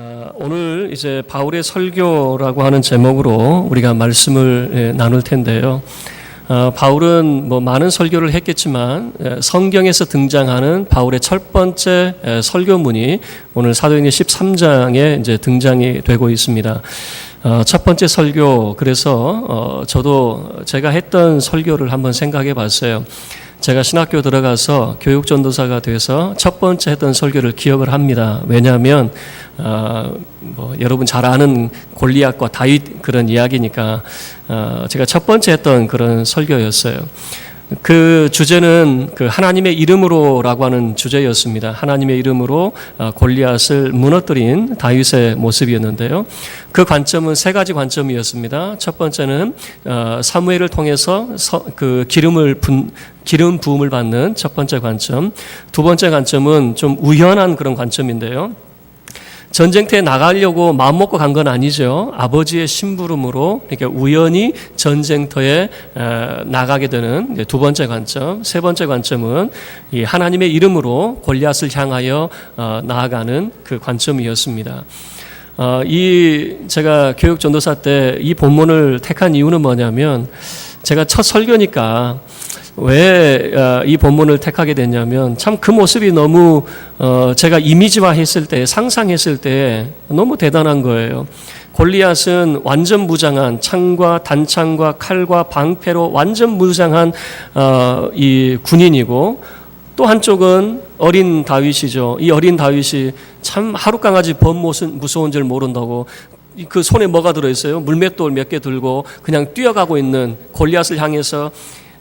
아, 오늘 이제 바울의 설교라고 하는 제목으로 우리가 말씀을 예, 나눌 텐데요. 어, 바울은 뭐 많은 설교를 했겠지만 예, 성경에서 등장하는 바울의 첫 번째 예, 설교문이 오늘 사도행전 13장에 이제 등장이 되고 있습니다. 어, 첫 번째 설교 그래서 어, 저도 제가 했던 설교를 한번 생각해 봤어요. 제가 신학교 들어가서 교육 전도사가 돼서 첫 번째 했던 설교를 기억을 합니다. 왜냐하면 어, 뭐 여러분 잘 아는 골리앗과 다윗 그런 이야기니까 어, 제가 첫 번째 했던 그런 설교였어요. 그 주제는 그 하나님의 이름으로라고 하는 주제였습니다. 하나님의 이름으로 어, 골리앗을 무너뜨린 다윗의 모습이었는데요. 그 관점은 세 가지 관점이었습니다. 첫 번째는 어, 사무엘을 통해서 서, 그 기름을 분, 기름 부음을 받는 첫 번째 관점. 두 번째 관점은 좀 우연한 그런 관점인데요. 전쟁터에 나가려고 마음 먹고 간 건 아니죠. 아버지의 심부름으로 이렇게 우연히 전쟁터에 나가게 되는 두 번째 관점. 세 번째 관점은 이 하나님의 이름으로 골리앗을 향하여 어, 나아가는 그 관점이었습니다. 어, 이 제가 교육 전도사 때 이 본문을 택한 이유는 뭐냐면 제가 첫 설교니까 왜 이 본문을 택하게 됐냐면 참 그 모습이 너무 어, 제가 이미지화 했을 때 상상했을 때 너무 대단한 거예요. 골리앗은 완전 무장한 창과 단창과 칼과 방패로 완전 무장한 어, 이 군인이고 또 한쪽은 어린 다윗이죠. 이 어린 다윗이 참 하루 강아지 범 무서운 줄 모른다고 그 손에 뭐가 들어있어요? 물맷돌 몇 개 들고 그냥 뛰어가고 있는 골리앗을 향해서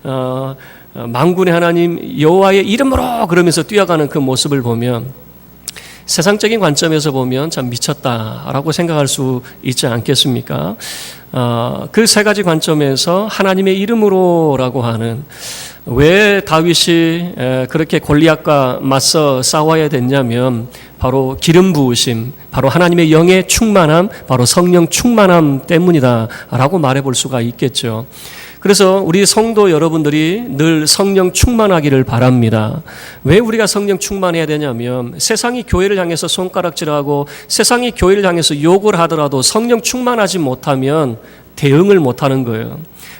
어, 망군의 하나님 여호와의 이름으로 그러면서 뛰어가는 그 모습을 보면 세상적인 관점에서 보면 참 미쳤다라고 생각할 수 있지 않겠습니까? 어, 그 세 가지 관점에서 하나님의 이름으로라고 하는 왜 다윗이 그렇게 골리앗과 맞서 싸워야 됐냐면 바로 기름 부으심, 바로 하나님의 영의 충만함, 바로 성령 충만함 때문이다라고 말해 볼 수가 있겠죠. 그래서 우리 성도 여러분들이 늘 성령 충만하기를 바랍니다. 왜 우리가 성령 충만해야 되냐면 세상이 교회를 향해서 손가락질하고 세상이 교회를 향해서 욕을 하더라도 성령 충만하지 못하면 대응을 못하는 거예요.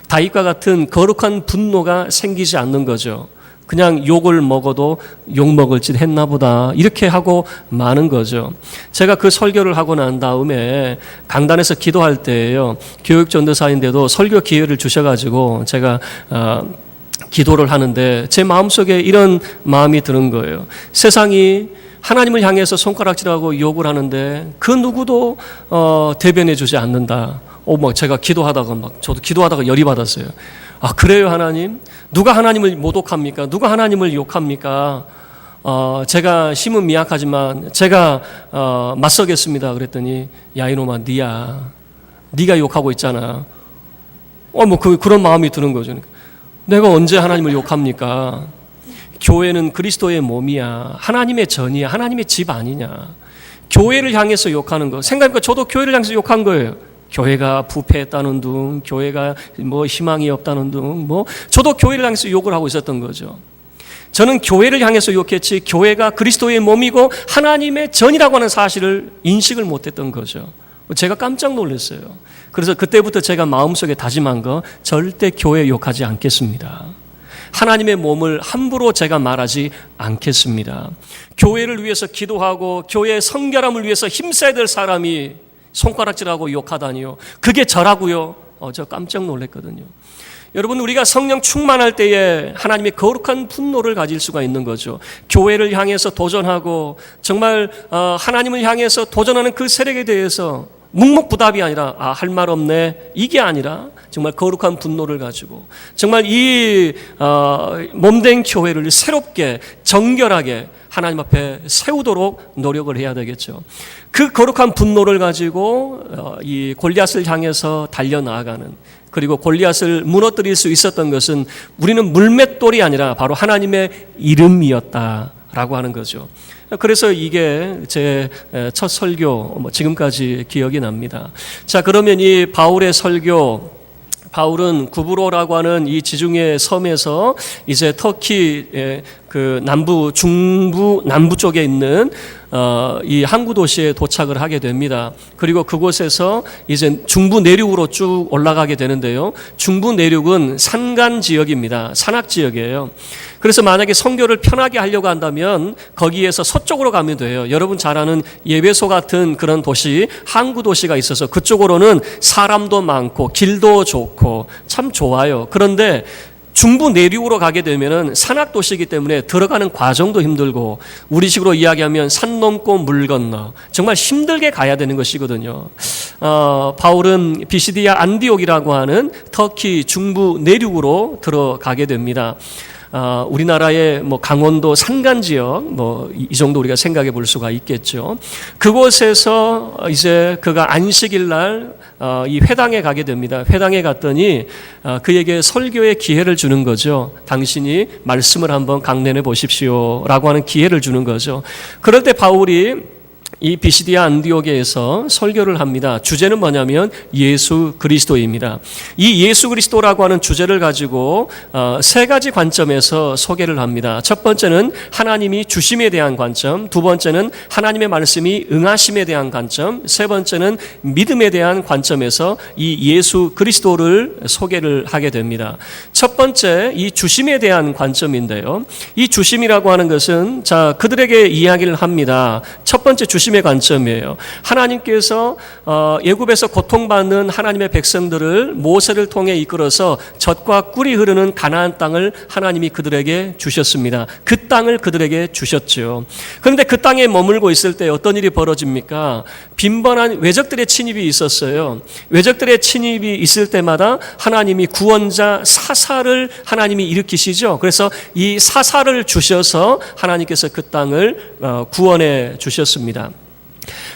다윗과 같은 거룩한 분노가 생기지 않는 거죠. 그냥 욕을 먹어도 욕 먹을 짓 했나 보다. 이렇게 하고 마는 거죠. 제가 그 설교를 하고 난 다음에 강단에서 기도할 때에요. 교육 전도사인데도 설교 기회를 주셔 가지고 제가, 어, 기도를 하는데 제 마음속에 이런 마음이 드는 거예요. 세상이 하나님을 향해서 손가락질하고 욕을 하는데 그 누구도 어, 대변해 주지 않는다. 오, 막 제가 기도하다가 막 저도 기도하다가 열이 받았어요. 아, 그래요, 하나님? 누가 하나님을 모독합니까? 누가 하나님을 욕합니까? 어, 제가 힘은 미약하지만 제가 어, 맞서겠습니다. 그랬더니 야 이놈아 니야 네가 욕하고 있잖아. 어뭐 그, 그런 마음이 드는 거죠. 내가 언제 하나님을 욕합니까? 교회는 그리스도의 몸이야. 하나님의 전이야. 하나님의 집 아니냐. 교회를 향해서 욕하는 거. 생각해보니까 저도 교회를 향해서 욕한 거예요. 교회가 부패했다는 둥, 교회가 뭐 희망이 없다는 둥, 뭐 저도 교회를 향해서 욕을 하고 있었던 거죠. 저는 교회를 향해서 욕했지 교회가 그리스도의 몸이고 하나님의 전이라고 하는 사실을 인식을 못했던 거죠. 제가 깜짝 놀랐어요. 그래서 그때부터 제가 마음속에 다짐한 거 절대 교회 욕하지 않겠습니다. 하나님의 몸을 함부로 제가 말하지 않겠습니다. 교회를 위해서 기도하고 교회의 성결함을 위해서 힘써야 될 사람이 손가락질하고 욕하다니요. 그게 저라고요. 어, 저 깜짝 놀랐거든요. 여러분 우리가 성령 충만할 때에 하나님의 거룩한 분노를 가질 수가 있는 거죠. 교회를 향해서 도전하고 정말 어, 하나님을 향해서 도전하는 그 세력에 대해서 묵묵부답이 아니라 아, 할 말 없네 이게 아니라 정말 거룩한 분노를 가지고 정말 이 어, 몸된 교회를 새롭게 정결하게 하나님 앞에 세우도록 노력을 해야 되겠죠. 그 거룩한 분노를 가지고 어, 이 골리앗을 향해서 달려 나아가는 그리고 골리앗을 무너뜨릴 수 있었던 것은 우리는 물맷돌이 아니라 바로 하나님의 이름이었다라고 하는 거죠. 그래서 이게 제 첫 설교 뭐 지금까지 기억이 납니다. 자 그러면 이 바울의 설교 바울은 구브로라고 하는 이 지중해 섬에서 이제 터키 그 남부 중부 남부 쪽에 있는 어, 이 항구 도시에 도착을 하게 됩니다. 그리고 그곳에서 이제 중부 내륙으로 쭉 올라가게 되는데요. 중부 내륙은 산간 지역입니다. 산악 지역이에요. 그래서 만약에 성교를 편하게 하려고 한다면 거기에서 서쪽으로 가면 돼요. 여러분 잘 아는 예배소 같은 그런 도시, 항구 도시가 있어서 그쪽으로는 사람도 많고 길도 좋고 참 좋아요. 그런데 중부 내륙으로 가게 되면은 산악 도시이기 때문에 들어가는 과정도 힘들고 우리식으로 이야기하면 산 넘고 물 건너 정말 힘들게 가야 되는 것이거든요. 어, 바울은 비시디아 안디옥이라고 하는 터키 중부 내륙으로 들어가게 됩니다. 어, 우리나라의 뭐 강원도 산간 지역 뭐 이 정도 우리가 생각해 볼 수가 있겠죠. 그곳에서 이제 그가 안식일 날 어, 이 회당에 가게 됩니다. 회당에 갔더니 어, 그에게 설교의 기회를 주는 거죠. 당신이 말씀을 한번 강론해 보십시오라고 하는 기회를 주는 거죠. 그럴 때 바울이 이 비시디아 안디오게에서 설교를 합니다. 주제는 뭐냐면 예수 그리스도입니다. 이 예수 그리스도라고 하는 주제를 가지고 어, 세 가지 관점에서 소개를 합니다. 첫 번째는 하나님이 주심에 대한 관점, 두 번째는 하나님의 말씀이 응하심에 대한 관점, 세 번째는 믿음에 대한 관점에서 이 예수 그리스도를 소개를 하게 됩니다. 첫 번째 이 주심에 대한 관점인데요. 이 주심이라고 하는 것은 자 그들에게 이야기를 합니다. 첫 번째 주심 중심의 관점이에요. 하나님께서 어, 예굽에서 고통받는 하나님의 백성들을 모세를 통해 이끌어서 젖과 꿀이 흐르는 가나안 땅을 하나님이 그들에게 주셨습니다. 그 땅을 그들에게 주셨죠. 그런데 그 땅에 머물고 있을 때 어떤 일이 벌어집니까? 빈번한 외적들의 침입이 있었어요. 외적들의 침입이 있을 때마다 하나님이 구원자 사사를 하나님이 일으키시죠. 그래서 이 사사를 주셔서 하나님께서 그 땅을 어, 구원해 주셨습니다.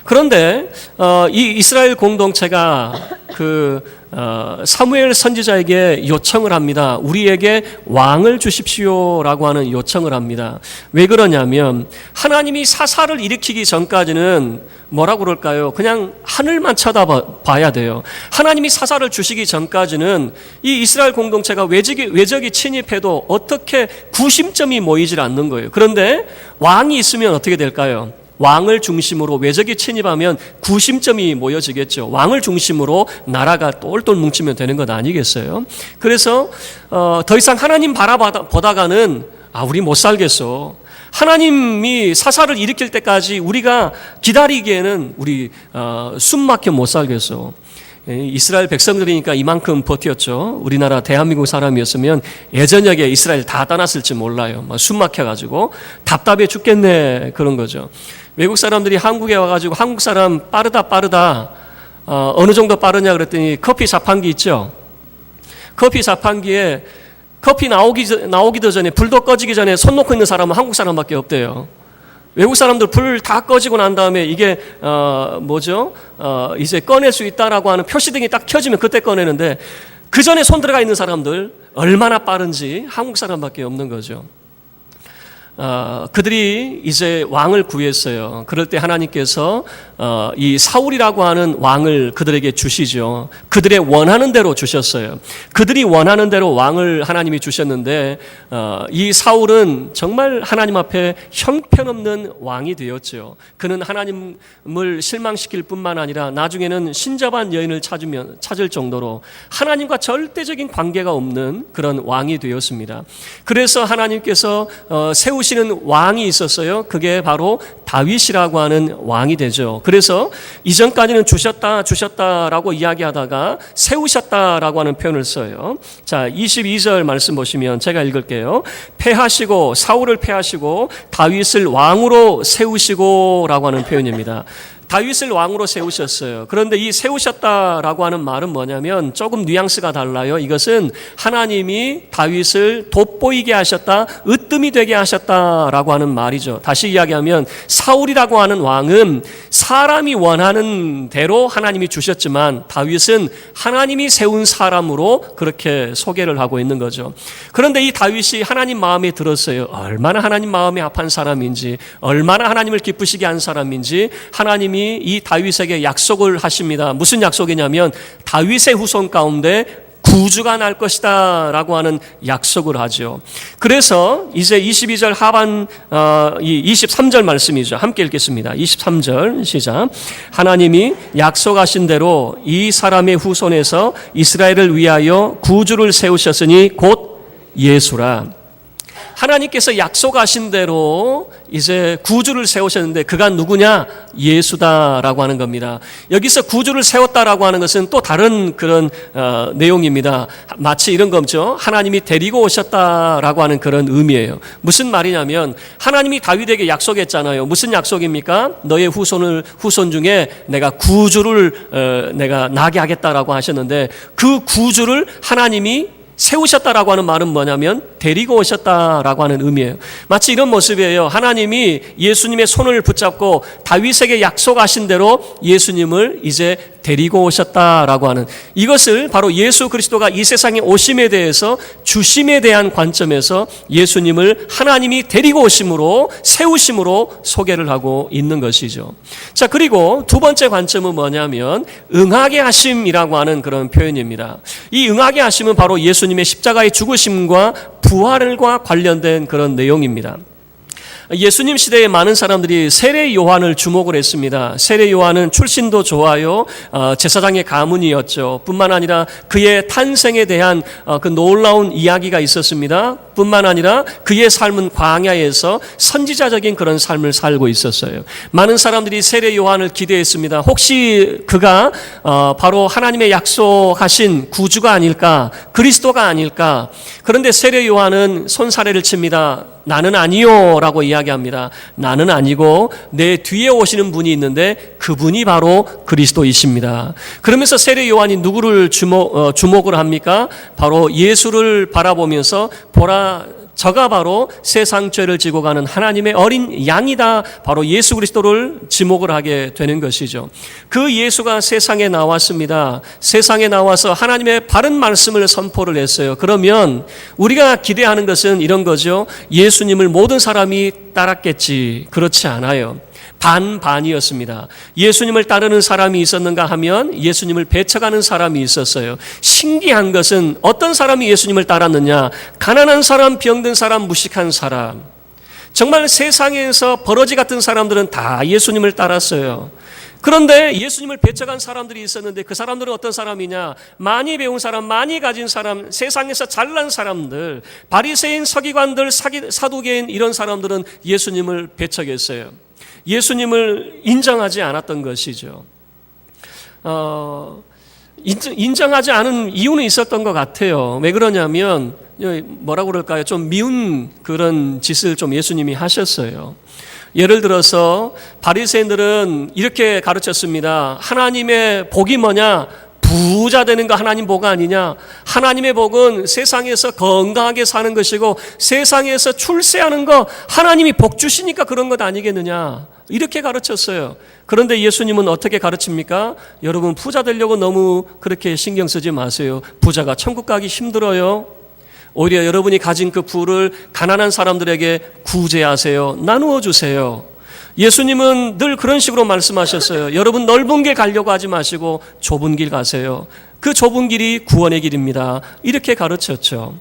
그런데 어, 이 이스라엘 공동체가 그 어, 사무엘 선지자에게 요청을 합니다. 우리에게 왕을 주십시오라고 하는 요청을 합니다. 왜 그러냐면 하나님이 사사를 일으키기 전까지는 뭐라고 그럴까요? 그냥 하늘만 쳐다봐야 돼요. 하나님이 사사를 주시기 전까지는 이 이스라엘 공동체가 외적이, 외적이 침입해도 어떻게 구심점이 모이질 않는 거예요. 그런데 왕이 있으면 어떻게 될까요? 왕을 중심으로 외적이 침입하면 구심점이 모여지겠죠. 왕을 중심으로 나라가 똘똘 뭉치면 되는 것 아니겠어요? 그래서 어, 더 이상 하나님 바라보다가는 아 우리 못 살겠어. 하나님이 사사를 일으킬 때까지 우리가 기다리기에는 우리 어, 숨 막혀 못 살겠어. 예, 이스라엘 백성들이니까 이만큼 버텼죠. 우리나라 대한민국 사람이었으면 예전역에 이스라엘 다 떠났을지 몰라요. 숨 막혀가지고 답답해 죽겠네 그런 거죠. 외국 사람들이 한국에 와가지고 한국 사람 빠르다 빠르다 어, 어느 정도 빠르냐 그랬더니 커피 자판기 있죠. 커피 자판기에 커피 나오기 나오기도 전에 불도 꺼지기 전에 손 놓고 있는 사람은 한국 사람밖에 없대요. 외국 사람들 불 다 꺼지고 난 다음에 이게 어 뭐죠? 어 이제 꺼낼 수 있다라고 하는 표시등이 딱 켜지면 그때 꺼내는데 그 전에 손 들어가 있는 사람들 얼마나 빠른지 한국 사람밖에 없는 거죠. 어, 그들이 이제 왕을 구했어요. 그럴 때 하나님께서 어, 이 사울이라고 하는 왕을 그들에게 주시죠. 그들의 원하는 대로 주셨어요. 그들이 원하는 대로 왕을 하나님이 주셨는데 어, 이 사울은 정말 하나님 앞에 형편없는 왕이 되었죠. 그는 하나님을 실망시킬 뿐만 아니라 나중에는 신접한 여인을 찾으면 찾을 정도로 하나님과 절대적인 관계가 없는 그런 왕이 되었습니다. 그래서 하나님께서 어, 세우 세우시는 왕이 있었어요. 그게 바로 다윗이라고 하는 왕이 되죠. 그래서 이전까지는 주셨다, 주셨다라고 이야기하다가 세우셨다라고 하는 표현을 써요. 자, 22절 말씀 보시면 제가 읽을게요. 패하시고, 사울을 패하시고, 다윗을 왕으로 세우시고 라고 하는 표현입니다. 다윗을 왕으로 세우셨어요. 그런데 이 세우셨다라고 하는 말은 뭐냐면 조금 뉘앙스가 달라요. 이것은 하나님이 다윗을 돋보이게 하셨다, 으뜸이 되게 하셨다라고 하는 말이죠. 다시 이야기하면 사울이라고 하는 왕은 사람이 원하는 대로 하나님이 주셨지만 다윗은 하나님이 세운 사람으로 그렇게 소개를 하고 있는 거죠. 그런데 이 다윗이 하나님 마음에 들었어요. 얼마나 하나님 마음에 합한 사람인지, 얼마나 하나님을 기쁘시게 한 사람인지 하나님이 이 다윗에게 약속을 하십니다. 무슨 약속이냐면 다윗의 후손 가운데 구주가 날 것이다 라고 하는 약속을 하죠. 그래서 이제 22절 하반 어, 이 23절 말씀이죠. 함께 읽겠습니다. 23절 시작. 하나님이 약속하신 대로 이 사람의 후손에서 이스라엘을 위하여 구주를 세우셨으니 곧 예수라. 하나님께서 약속하신 대로 이제 구주를 세우셨는데 그가 누구냐? 예수다라고 하는 겁니다. 여기서 구주를 세웠다라고 하는 것은 또 다른 그런 어, 내용입니다. 마치 이런 거죠. 하나님이 데리고 오셨다라고 하는 그런 의미예요. 무슨 말이냐면 하나님이 다윗에게 약속했잖아요. 무슨 약속입니까? 너의 후손을 후손 중에 내가 구주를 어, 내가 나게 하겠다라고 하셨는데 그 구주를 하나님이 세우셨다라고 하는 말은 뭐냐면 데리고 오셨다라고 하는 의미예요. 마치 이런 모습이에요. 하나님이 예수님의 손을 붙잡고 다윗에게 약속하신 대로 예수님을 이제 데리고 오셨다라고 하는 이것을 바로 예수 그리스도가 이 세상에 오심에 대해서 주심에 대한 관점에서 예수님을 하나님이 데리고 오심으로 세우심으로 소개를 하고 있는 것이죠. 자, 그리고 두 번째 관점은 뭐냐면 응하게 하심이라고 하는 그런 표현입니다. 이 응하게 하심은 바로 예수님의 십자가의 죽으심과 부활과 관련된 그런 내용입니다. 예수님 시대에 많은 사람들이 세례 요한을 주목을 했습니다. 세례 요한은 출신도 좋아요. 어, 제사장의 가문이었죠. 뿐만 아니라 그의 탄생에 대한 어, 그 놀라운 이야기가 있었습니다. 뿐만 아니라 그의 삶은 광야에서 선지자적인 그런 삶을 살고 있었어요. 많은 사람들이 세례 요한을 기대했습니다. 혹시 그가 어, 바로 하나님의 약속하신 구주가 아닐까, 그리스도가 아닐까. 그런데 세례 요한은 손사래를 칩니다. 나는 아니요 라고 이야기합니다. 나는 아니고 내 뒤에 오시는 분이 있는데 그분이 바로 그리스도이십니다. 그러면서 세례 요한이 누구를 주목, 어, 주목을 합니까? 바로 예수를 바라보면서 보라 저가 바로 세상 죄를 지고 가는 하나님의 어린 양이다. 바로 예수 그리스도를 지목을 하게 되는 것이죠. 그 예수가 세상에 나왔습니다. 세상에 나와서 하나님의 바른 말씀을 선포를 했어요. 그러면 우리가 기대하는 것은 이런 거죠. 예수님을 모든 사람이 따랐겠지. 그렇지 않아요. 반반이었습니다. 예수님을 따르는 사람이 있었는가 하면 예수님을 배척하는 사람이 있었어요. 신기한 것은 어떤 사람이 예수님을 따랐느냐? 가난한 사람, 병든 사람, 무식한 사람. 정말 세상에서 버러지 같은 사람들은 다 예수님을 따랐어요. 그런데 예수님을 배척한 사람들이 있었는데 그 사람들은 어떤 사람이냐? 많이 배운 사람, 많이 가진 사람, 세상에서 잘난 사람들, 바리새인, 서기관들, 사기, 사두개인 이런 사람들은 예수님을 배척했어요. 예수님을 인정하지 않았던 것이죠. 어, 인정, 하지 않은 이유는 있었던 것 같아요. 왜 그러냐면 뭐라고 그럴까요? 좀 미운 그런 짓을 좀 예수님이 하셨어요. 예를 들어서 바리새인들은 이렇게 가르쳤습니다. 하나님의 복이 뭐냐? 부자 되는 거 하나님 복 아니냐? 하나님의 복은 세상에서 건강하게 사는 것이고 세상에서 출세하는 거 하나님이 복 주시니까 그런 것 아니겠느냐? 이렇게 가르쳤어요. 그런데 예수님은 어떻게 가르칩니까? 여러분 부자 되려고 너무 그렇게 신경 쓰지 마세요. 부자가 천국 가기 힘들어요. 오히려 여러분이 가진 그 부를 가난한 사람들에게 구제하세요. 나누어 주세요. 예수님은 늘 그런 식으로 말씀하셨어요. 여러분 넓은 길 가려고 하지 마시고 좁은 길 가세요. 그 좁은 길이 구원의 길입니다. 이렇게 가르쳤죠.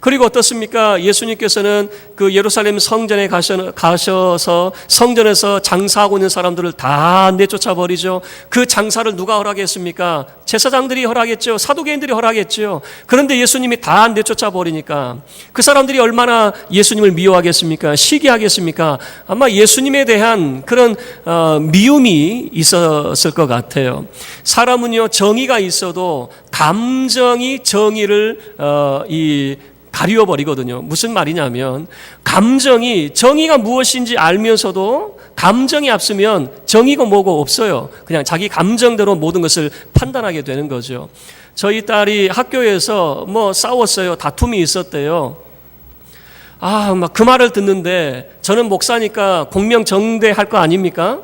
그리고 어떻습니까? 예수님께서는 그 예루살렘 성전에 가셔서 성전에서 장사하고 있는 사람들을 다 내쫓아 버리죠. 그 장사를 누가 허락했습니까? 제사장들이 허락했죠. 사도개인들이 허락했죠. 그런데 예수님이 다 내쫓아 버리니까 그 사람들이 얼마나 예수님을 미워하겠습니까? 시기하겠습니까? 아마 예수님에 대한 그런 어, 미움이 있었을 것 같아요. 사람은요 정의가 있어도 감정이 정의를 어, 이 가리워 버리거든요. 무슨 말이냐면 감정이 정의가 무엇인지 알면서도 감정이 앞서면 정의가 뭐고 없어요. 그냥 자기 감정대로 모든 것을 판단하게 되는 거죠. 저희 딸이 학교에서 뭐 싸웠어요. 다툼이 있었대요. 아, 막 그 말을 듣는데 저는 목사니까 공명정대 할 거 아닙니까?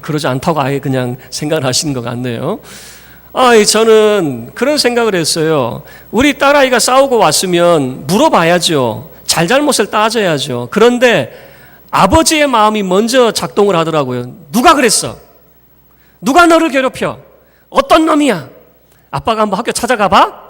그러지 않다고 아예 그냥 생각을 하시는 것 같네요. 아, 저는 그런 생각을 했어요. 우리 딸아이가 싸우고 왔으면 물어봐야죠. 잘잘못을 따져야죠. 그런데 아버지의 마음이 먼저 작동을 하더라고요. 누가 그랬어? 누가 너를 괴롭혀? 어떤 놈이야? 아빠가 한번 학교 찾아가 봐?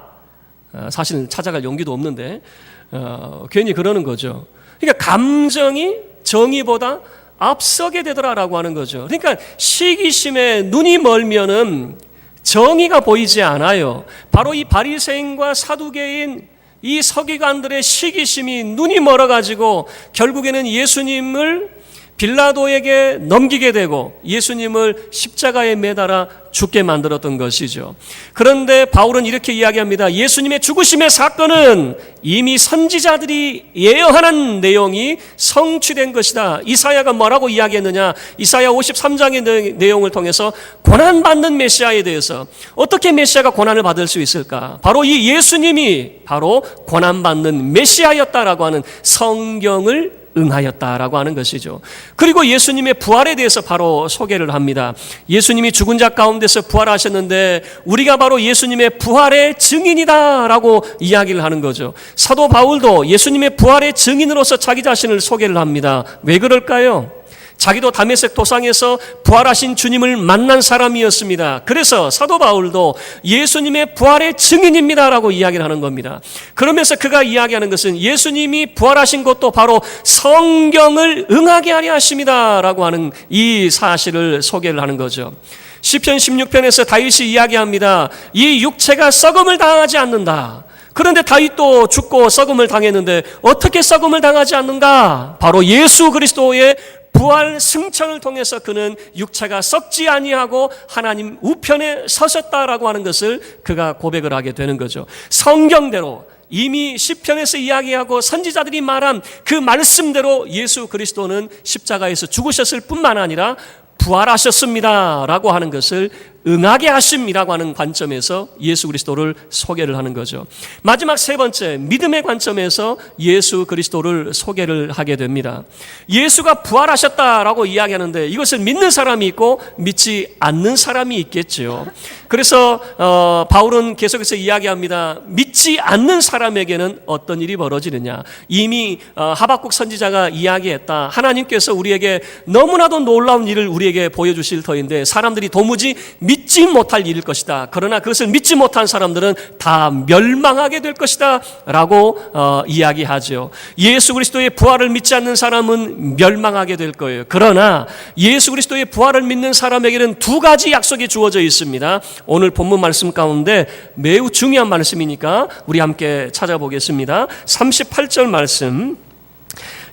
어, 사실 찾아갈 용기도 없는데 어, 괜히 그러는 거죠. 그러니까 감정이 정의보다 앞서게 되더라라고 하는 거죠. 그러니까 시기심에 눈이 멀면은 정의가 보이지 않아요. 바로 이 바리새인과 사두개인 이 서기관들의 시기심이 눈이 멀어 가지고 결국에는 예수님을 빌라도에게 넘기게 되고 예수님을 십자가에 매달아 죽게 만들었던 것이죠. 그런데 바울은 이렇게 이야기합니다. 예수님의 죽으심의 사건은 이미 선지자들이 예언하는 내용이 성취된 것이다. 이사야가 뭐라고 이야기했느냐? 이사야 53장의 내용을 통해서 고난받는 메시아에 대해서 어떻게 메시아가 고난을 받을 수 있을까? 바로 이 예수님이 바로 고난받는 메시아였다라고 하는 성경을 응하였다라고 하는 것이죠. 그리고 예수님의 부활에 대해서 바로 소개를 합니다. 예수님이 죽은 자 가운데서 부활하셨는데 우리가 바로 예수님의 부활의 증인이다라고 이야기를 하는 거죠. 사도 바울도 예수님의 부활의 증인으로서 자기 자신을 소개를 합니다. 왜 그럴까요? 자기도 다메섹 도상에서 부활하신 주님을 만난 사람이었습니다. 그래서 사도 바울도 예수님의 부활의 증인입니다라고 이야기를 하는 겁니다. 그러면서 그가 이야기하는 것은 예수님이 부활하신 것도 바로 성경을 응하게 하려 하십니다라고 하는 이 사실을 소개를 하는 거죠. 시편 16편에서 다윗이 이야기합니다. 이 육체가 썩음을 당하지 않는다. 그런데 다윗도 죽고 썩음을 당했는데 어떻게 썩음을 당하지 않는가? 바로 예수 그리스도의 부활 승천을 통해서 그는 육체가 썩지 아니하고 하나님 우편에 서셨다라고 하는 것을 그가 고백을 하게 되는 거죠. 성경대로 이미 시편에서 이야기하고 선지자들이 말한 그 말씀대로 예수 그리스도는 십자가에서 죽으셨을 뿐만 아니라 부활하셨습니다라고 하는 것을 응하게 하심이라고 하는 관점에서 예수 그리스도를 소개를 하는 거죠. 마지막 세 번째 믿음의 관점에서 예수 그리스도를 소개를 하게 됩니다. 예수가 부활하셨다라고 이야기하는데 이것을 믿는 사람이 있고 믿지 않는 사람이 있겠죠. 그래서 어, 바울은 계속해서 이야기합니다. 믿지 않는 사람에게는 어떤 일이 벌어지느냐? 이미 어, 하박국 선지자가 이야기했다. 하나님께서 우리에게 너무나도 놀라운 일을 우리에게 보여주실 터인데 사람들이 도무지 믿지 못할 일일 것이다. 그러나 그것을 믿지 못한 사람들은 다 멸망하게 될 것이다. 라고 어, 이야기하죠. 예수 그리스도의 부활을 믿지 않는 사람은 멸망하게 될 거예요. 그러나 예수 그리스도의 부활을 믿는 사람에게는 두 가지 약속이 주어져 있습니다. 오늘 본문 말씀 가운데 매우 중요한 말씀이니까 우리 함께 찾아보겠습니다. 38절 말씀.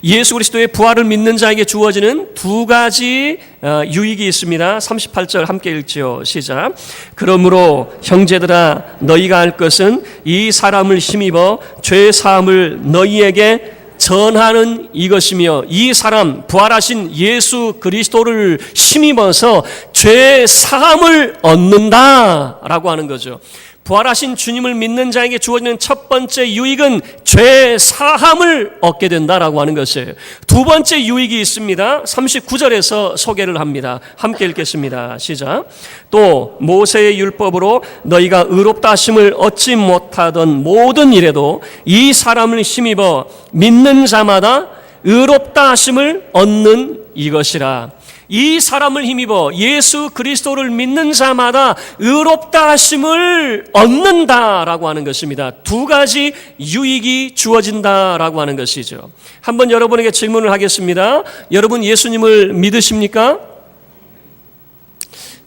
예수 그리스도의 부활을 믿는 자에게 주어지는 두 가지 어, 유익이 있습니다. 38절 함께 읽지요. 시작. 그러므로 형제들아 너희가 알 것은 이 사람을 힘입어 죄 사함을 너희에게 전하는 이것이며 이 사람 부활하신 예수 그리스도를 힘입어서 죄 사함을 얻는다라고 하는 거죠. 부활하신 주님을 믿는 자에게 주어지는 첫 번째 유익은 죄 사함을 얻게 된다라고 하는 것이에요. 두 번째 유익이 있습니다. 39절에서 소개를 합니다. 함께 읽겠습니다. 시작. 또 모세의 율법으로 너희가 의롭다 하심을 얻지 못하던 모든 일에도 이 사람을 힘입어 믿는 자마다 의롭다 하심을 얻는 이것이라. 이 사람을 힘입어 예수 그리스도를 믿는 자마다 의롭다 하심을 얻는다라고 하는 것입니다. 두 가지 유익이 주어진다라고 하는 것이죠. 한번 여러분에게 질문을 하겠습니다. 여러분 예수님을 믿으십니까?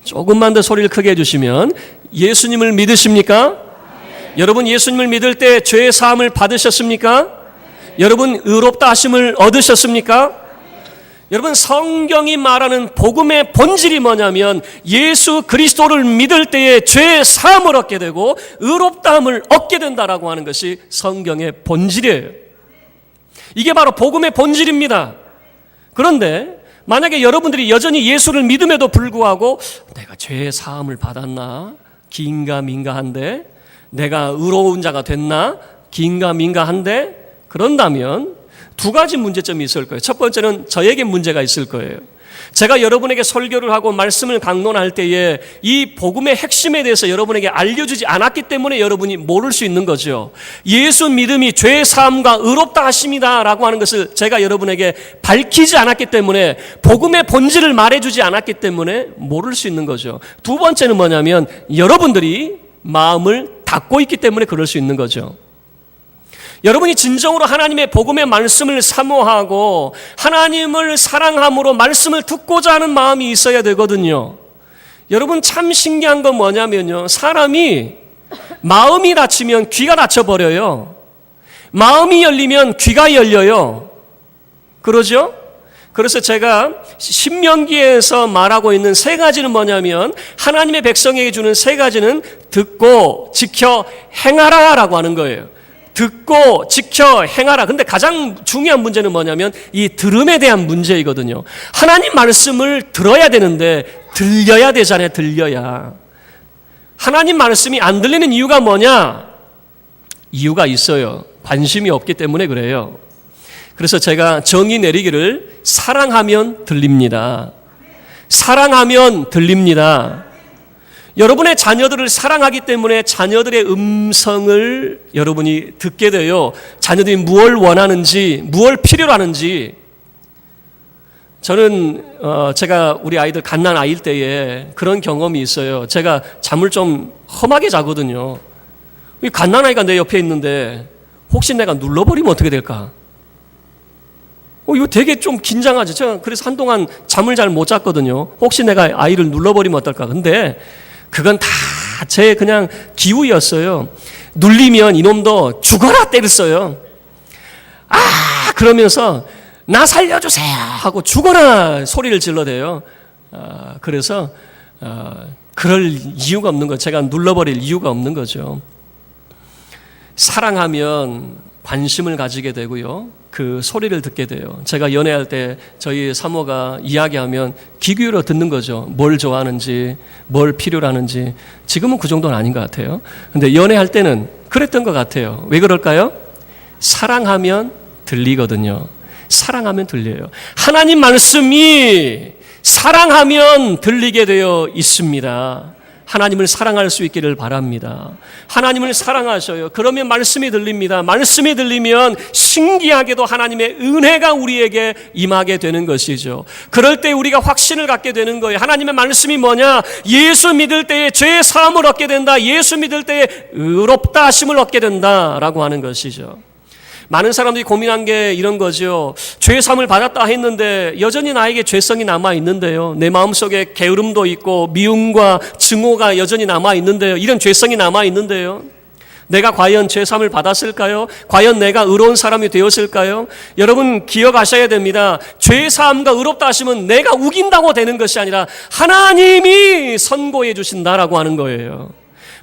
조금만 더 소리를 크게 해주시면 예수님을 믿으십니까? 여러분 예수님을 믿을 때 죄의 사함을 받으셨습니까? 여러분 의롭다 하심을 얻으셨습니까? 여러분 성경이 말하는 복음의 본질이 뭐냐면 예수 그리스도를 믿을 때에 죄 사함을 얻게 되고 의롭다함을 얻게 된다라고 하는 것이 성경의 본질이에요. 이게 바로 복음의 본질입니다. 그런데 만약에 여러분들이 여전히 예수를 믿음에도 불구하고 내가 죄 사함을 받았나 긴가민가한데 내가 의로운 자가 됐나 긴가민가한데 그런다면 두 가지 문제점이 있을 거예요. 첫 번째는 저에게 문제가 있을 거예요. 제가 여러분에게 설교를 하고 말씀을 강론할 때에 이 복음의 핵심에 대해서 여러분에게 알려주지 않았기 때문에 여러분이 모를 수 있는 거죠. 예수 믿음이 죄 사함과 의롭다 하심이다라고 하는 것을 제가 여러분에게 밝히지 않았기 때문에 복음의 본질을 말해주지 않았기 때문에 모를 수 있는 거죠. 두 번째는 뭐냐면 여러분들이 마음을 닫고 있기 때문에 그럴 수 있는 거죠. 여러분이 진정으로 하나님의 복음의 말씀을 사모하고 하나님을 사랑함으로 말씀을 듣고자 하는 마음이 있어야 되거든요. 여러분 참 신기한 건 뭐냐면요. 사람이 마음이 닫히면 귀가 닫혀버려요. 마음이 열리면 귀가 열려요. 그러죠? 그래서 제가 신명기에서 말하고 있는 세 가지는 뭐냐면 하나님의 백성에게 주는 세 가지는 듣고 지켜 행하라라고 하는 거예요. 듣고 지켜 행하라. 근데 가장 중요한 문제는 뭐냐면 이 들음에 대한 문제이거든요. 하나님 말씀을 들어야 되는데 들려야 되잖아요. 들려야. 하나님 말씀이 안 들리는 이유가 뭐냐? 이유가 있어요. 관심이 없기 때문에 그래요. 그래서 제가 정의 내리기를 사랑하면 들립니다. 사랑하면 들립니다. 여러분의 자녀들을 사랑하기 때문에 자녀들의 음성을 여러분이 듣게 돼요. 자녀들이 무엇을 원하는지, 무엇을 필요로 하는지. 저는 어 제가 우리 아이들 갓난 아이일 때에 그런 경험이 있어요. 제가 잠을 좀 험하게 자거든요. 이 갓난 아이가 내 옆에 있는데 혹시 내가 눌러버리면 어떻게 될까? 어, 이거 되게 좀 긴장하죠. 제가 그래서 한동안 잠을 잘 못 잤거든요. 혹시 내가 아이를 눌러버리면 어떨까? 근데 그건 다 제 그냥 기우였어요. 눌리면 이놈도 죽어라 때렸어요. 아, 그러면서 나 살려주세요 하고 죽어라 소리를 질러대요. 아, 그래서 아, 그럴 이유가 없는 거. 제가 눌러버릴 이유가 없는 거죠. 사랑하면 관심을 가지게 되고요. 그 소리를 듣게 돼요. 제가 연애할 때 저희 사모가 이야기하면 귀 기울여 듣는 거죠. 뭘 좋아하는지, 뭘 필요로 하는지. 지금은 그 정도는 아닌 것 같아요. 근데 연애할 때는 그랬던 것 같아요. 왜 그럴까요? 사랑하면 들리거든요. 사랑하면 들려요. 하나님 말씀이 사랑하면 들리게 되어 있습니다. 하나님을 사랑할 수 있기를 바랍니다. 하나님을 사랑하셔요. 그러면 말씀이 들립니다. 말씀이 들리면 신기하게도 하나님의 은혜가 우리에게 임하게 되는 것이죠. 그럴 때 우리가 확신을 갖게 되는 거예요. 하나님의 말씀이 뭐냐? 예수 믿을 때에 죄 사함을 얻게 된다. 예수 믿을 때에 의롭다 하심을 얻게 된다라고 하는 것이죠. 많은 사람들이 고민한 게 이런 거죠. 죄 사함을 받았다 했는데 여전히 나에게 죄성이 남아 있는데요. 내 마음속에 게으름도 있고 미움과 증오가 여전히 남아 있는데요. 이런 죄성이 남아 있는데요. 내가 과연 죄 사함을 받았을까요? 과연 내가 의로운 사람이 되었을까요? 여러분 기억하셔야 됩니다. 죄 사함과 의롭다 하시면 내가 우긴다고 되는 것이 아니라 하나님이 선고해 주신다라고 하는 거예요.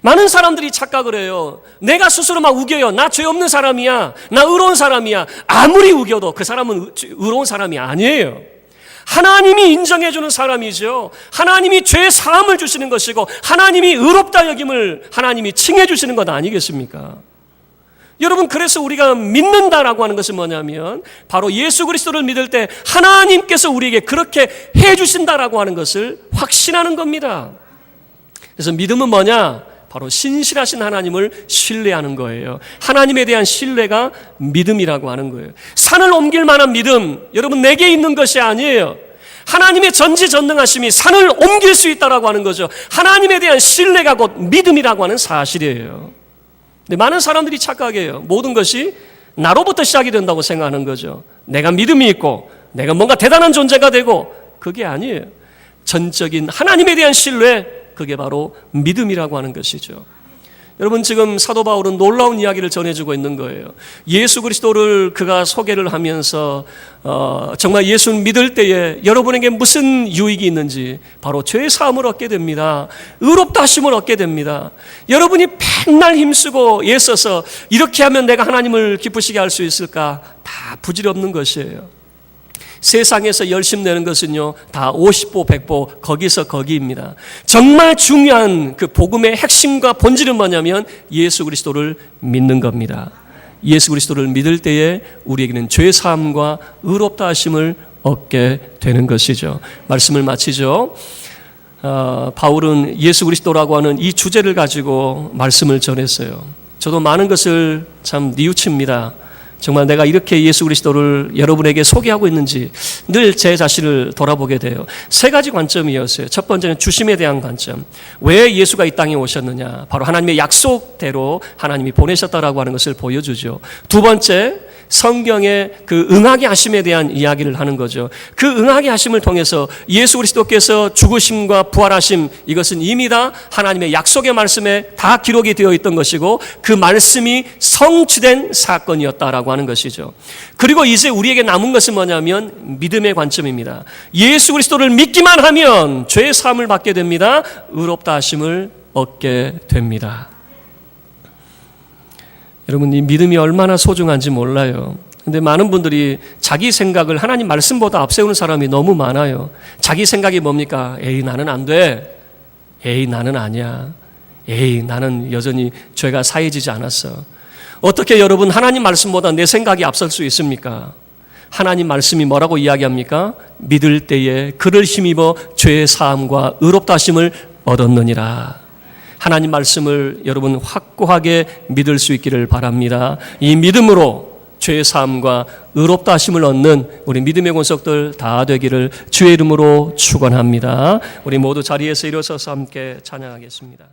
많은 사람들이 착각을 해요. 내가 스스로 막 우겨요. 나 죄 없는 사람이야. 나 의로운 사람이야. 아무리 우겨도 그 사람은 의로운 사람이 아니에요. 하나님이 인정해주는 사람이죠. 하나님이 죄 사함을 주시는 것이고, 하나님이 의롭다 여김을 하나님이 칭해주시는 것 아니겠습니까? 여러분, 그래서 우리가 믿는다라고 하는 것은 뭐냐면, 바로 예수 그리스도를 믿을 때 하나님께서 우리에게 그렇게 해주신다라고 하는 것을 확신하는 겁니다. 그래서 믿음은 뭐냐? 바로 신실하신 하나님을 신뢰하는 거예요. 하나님에 대한 신뢰가 믿음이라고 하는 거예요. 산을 옮길 만한 믿음, 여러분 내게 있는 것이 아니에요. 하나님의 전지전능하심이 산을 옮길 수 있다라고 하는 거죠. 하나님에 대한 신뢰가 곧 믿음이라고 하는 사실이에요. 근데 많은 사람들이 착각해요. 모든 것이 나로부터 시작이 된다고 생각하는 거죠. 내가 믿음이 있고 내가 뭔가 대단한 존재가 되고 그게 아니에요. 전적인 하나님에 대한 신뢰, 그게 바로 믿음이라고 하는 것이죠. 여러분 지금 사도 바울은 놀라운 이야기를 전해주고 있는 거예요. 예수 그리스도를 그가 소개를 하면서 어, 정말 예수 믿을 때에 여러분에게 무슨 유익이 있는지 바로 죄 사함을 얻게 됩니다. 의롭다 하심을 얻게 됩니다. 여러분이 맨날 힘쓰고 애써서 이렇게 하면 내가 하나님을 기쁘시게 할 수 있을까? 다 부질없는 것이에요. 세상에서 열심 내는 것은요, 다 50보, 100보, 거기서 거기입니다. 정말 중요한 그 복음의 핵심과 본질은 뭐냐면 예수 그리스도를 믿는 겁니다. 예수 그리스도를 믿을 때에 우리에게는 죄 사함과 의롭다 하심을 얻게 되는 것이죠. 말씀을 마치죠. 어, 바울은 예수 그리스도라고 하는 이 주제를 가지고 말씀을 전했어요. 저도 많은 것을 참 뉘우칩니다. 정말 내가 이렇게 예수 그리스도를 여러분에게 소개하고 있는지 늘 제 자신을 돌아보게 돼요. 세 가지 관점이었어요. 첫 번째는 주심에 대한 관점. 왜 예수가 이 땅에 오셨느냐? 바로 하나님의 약속대로 하나님이 보내셨다라고 하는 것을 보여주죠. 두 번째, 성경의 그 응하게 하심에 대한 이야기를 하는 거죠. 그 응하게 하심을 통해서 예수 그리스도께서 죽으심과 부활하심 이것은 이미 다 하나님의 약속의 말씀에 다 기록이 되어 있던 것이고 그 말씀이 성취된 사건이었다라고 하는 것이죠. 그리고 이제 우리에게 남은 것은 뭐냐면 믿음의 관점입니다. 예수 그리스도를 믿기만 하면 죄의 사함을 받게 됩니다. 의롭다 하심을 얻게 됩니다. 여러분 이 믿음이 얼마나 소중한지 몰라요. 근데 많은 분들이 자기 생각을 하나님 말씀보다 앞세우는 사람이 너무 많아요. 자기 생각이 뭡니까? 에이 나는 안 돼. 에이 나는 아니야. 에이 나는 여전히 죄가 사해지지 않았어. 어떻게 여러분 하나님 말씀보다 내 생각이 앞설 수 있습니까? 하나님 말씀이 뭐라고 이야기합니까? 믿을 때에 그를 힘입어 죄의 사함과 의롭다 하심을 얻었느니라. 하나님 말씀을 여러분 확고하게 믿을 수 있기를 바랍니다. 이 믿음으로 죄의 사함과 의롭다 하심을 얻는 우리 믿음의 권속들 다 되기를 주의 이름으로 축원합니다. 우리 모두 자리에서 일어서서 함께 찬양하겠습니다.